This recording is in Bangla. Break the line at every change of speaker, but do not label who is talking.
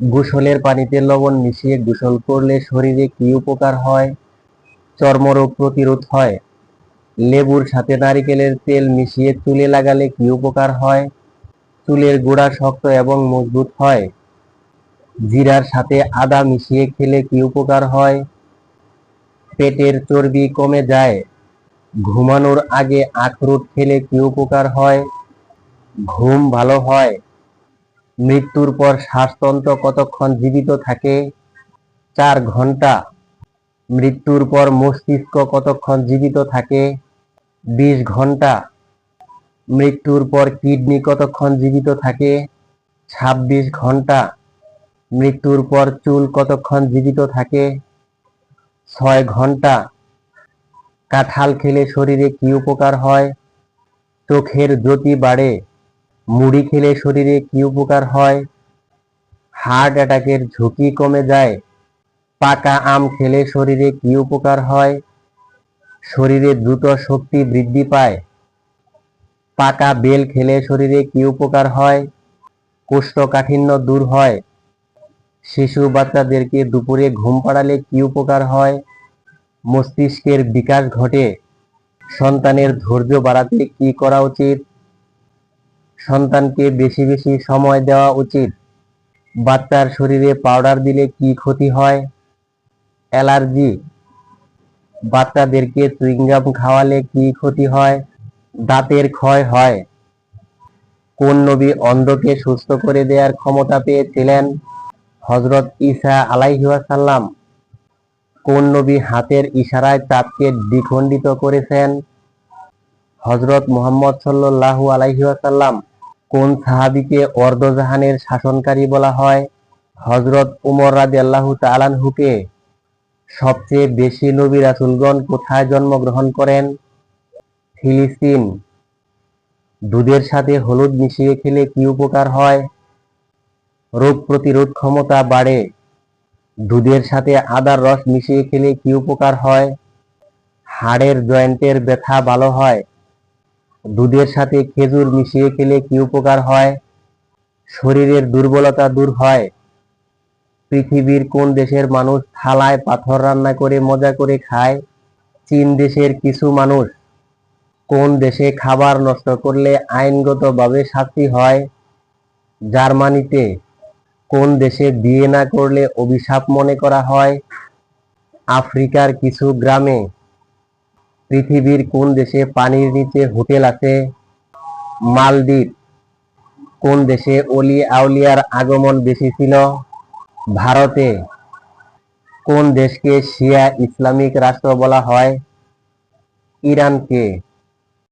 গোসলের পানিতে লবণ মিশিয়ে গোসল করলে শরীরে কি উপকার হয়? চর্মরোগ প্রতিরোধ হয়। লেবুর সাথে নারিকেলের তেল মিশিয়ে চুলে লাগালে কি উপকার হয়? চুলের গোড়া শক্ত এবং মজবুত হয়। জিরার সাথে আদা মিশিয়ে খেলে কি উপকার হয়? পেটের চর্বি কমে যায়। ঘুমানোর আগে আখরোট খেলে কি উপকার হয়? ঘুম ভালো হয়। মৃত্যুর পর শ্বাসতন্ত্র কতক্ষণ জীবিত থাকে? চার ঘণ্টা। মৃত্যুর পর মস্তিষ্ক কতক্ষণ জীবিত থাকে? বিশ ঘণ্টা। মৃত্যুর পর কিডনি কতক্ষণ জীবিত থাকে? ছাব্বিশ ঘণ্টা। মৃত্যুর পর চুল কতক্ষণ জীবিত থাকে? ছয় ঘণ্টা। কাঁঠাল খেলে শরীরে কি উপকার হয়? চোখের জ্যোতি বাড়ে। মুড়ি খেলে শরীরে কি উপকার হয়? হার্ট অ্যাটাকের ঝুঁকি কমে যায়। পাকা আম খেলে শরীরে কি উপকার হয়? শরীরে দ্রুত শক্তি বৃদ্ধি পায়। পাকা বেল খেলে শরীরে কি উপকার হয়? কোষ্ঠকাঠিন্য দূর হয়। শিশু বাচ্চাদেরকে দুপুরে ঘুম পাড়ালে কি উপকার হয়? মস্তিষ্কের বিকাশ ঘটে। সন্তানের ধৈর্য বাড়াতে কি করা উচিত? সন্তানকে বেশি বেশি সময় দেওয়া উচিত। বাচ্চার শরীরে পাউডার দিলে কি ক্ষতি হয়? অ্যালার্জি। বাচ্চাদেরকে চুইংগাম খাওয়ালে কি ক্ষতি হয়? দাঁতের ক্ষয় হয়। কোন নবী অন্ধকে সুস্থ করে দেওয়ার ক্ষমতা পেয়েছিলেন? হজরত ঈসা আলাইহিওয়াসাল্লাম কোন নবী হাতের ইশারায় চাঁদকে দ্বিখণ্ডিত করেছেন? হজরত মুহাম্মদ সাল্লাল্লাহু আলাইহিওয়াসাল্লাম কোন সাহাবীকে অর্ধজাহানের শাসনকারী বলা হয়? হজরত উমর রাদিয়াল্লাহু তাআলাহুকে সবচেয়ে বেশি নবী রাসুলগণ কোথায় জন্মগ্রহণ করেন? ফিলিস্তিন। দুধের সাথে হলুদ মিশিয়ে খেলে কি উপকার হয়? রোগ প্রতিরোধ ক্ষমতা বাড়ে। দুধের সাথে আদার রস মিশিয়ে খেলে কি উপকার হয়? হাড়ের জয়েন্টের ব্যথা ভালো হয়। দুধের সাথে খেজুর মিশিয়ে খেলে কি উপকার হয়? শরীরের দুর্বলতা দূর হয়। পৃথিবীর কোন দেশের মানুষ থালায় পাথর রান্না করে মজা করে খায়? চীন দেশের কিছু মানুষ কোন দেশে খাবার নষ্ট করলে আইনগতভাবে শাস্তি হয়? জার্মানিতে কোন দেশে বিয়ে না করলে অভিশাপ মনে করা হয়? আফ্রিকার কিছু গ্রামে পৃথিবীর কোন দেশে পানির নিচে হোটেল আছে? মালদ্বীপ। কোন দেশে অলি আউলিয়ার আগমন বেশি ছিল? ভারতে। কোন দেশকে শিয়া ইসলামিক রাষ্ট্র বলা হয়? ইরানকে।